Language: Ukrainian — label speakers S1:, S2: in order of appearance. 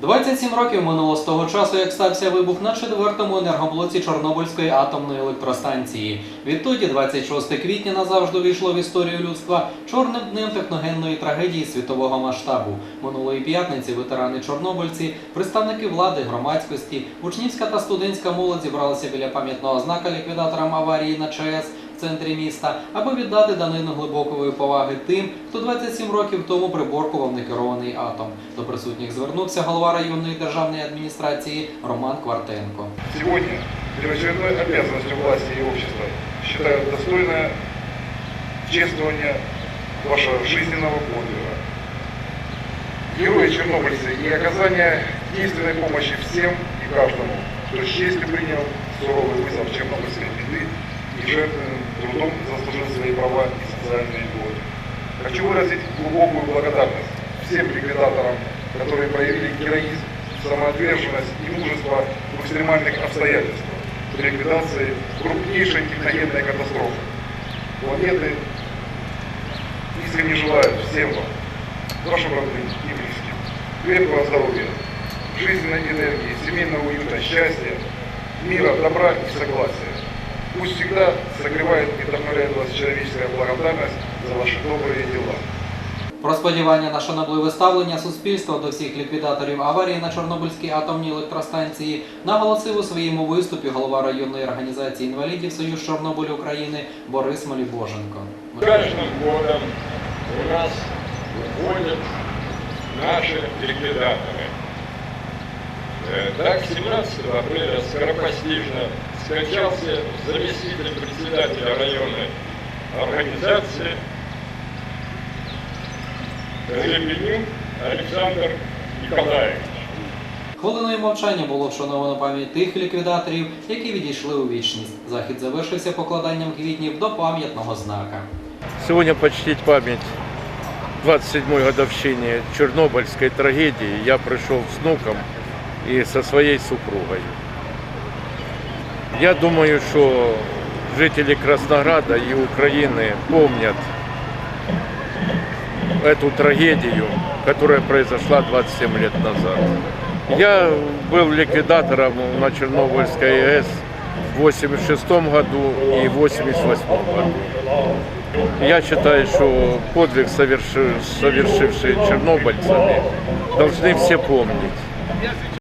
S1: 27 років минуло з того часу, як стався вибух на четвертому енергоблоці Чорнобильської атомної електростанції. Відтоді, 26 квітня, назавжди увійшло в історію людства чорним днем техногенної трагедії світового масштабу. Минулої п'ятниці ветерани чорнобильці, представники влади, громадськості, учнівська та студентська молодь зібралися біля пам'ятного знака ліквідаторам аварії на ЧАЕС в центрі міста, аби віддати данину глибокої поваги тим, хто 27 років тому приборкував некерований атом. До присутніх звернувся голова районної державної адміністрації Роман Квартенко.
S2: Сегодня первоочередной обязанностью власти и общества считаю достойное чествование вашего жизненного подвига. Герои чернобыльцы и оказание действенной помощи всем и каждому, кто с честью принял суровый вызов чернобыльской беды и жертвенным трудом заслужил свои права и социальные льготы. Хочу выразить глубокую благодарность всем ликвидаторам, которые проявили героизм, самоотверженность и мужество в экстремальных обстоятельствах при ликвидации крупнейшей техногенной катастрофы. Планеты искренне желаю всем вам, вашим родным и близким, крепкого здоровья, жизненной энергии, семейного уюта, счастья, мира, добра и согласия. Пусть всегда согревает и вдохновляет вас человеческая благодарность за ваши добрые дела.
S1: Про сподівання на шанобливе ставлення суспільства до всіх ліквідаторів аварії на Чорнобильській атомній електростанції наголосив у своєму виступі голова районної організації інвалідів Союз Чорнобиль України Борис Малібоженко.
S3: С каждым годом у нас уходят наши ликвидаторы. Э, Так, 17 апреля скоропостижно скончался заместитель председателя районной организации Гребенюк Александр Николаевич.
S1: Хвилиною мовчання було вшановано пам'ять тих ліквідаторів, які відійшли у вічність. Захід завершився покладанням квітнів до пам'ятного знака.
S4: Сегодня почтить память 27-й годовщине Чернобыльской трагедии я пришел с внуком и со своей супругой. Я думаю, что жители Краснограда и Украины помнят эту трагедию, которая произошла 27 лет назад. Я был ликвидатором на Чернобыльской АЭС в 86 году и 88 году. Я считаю, что подвиг, соверши- совершивший чернобыльцами, должны все помнить.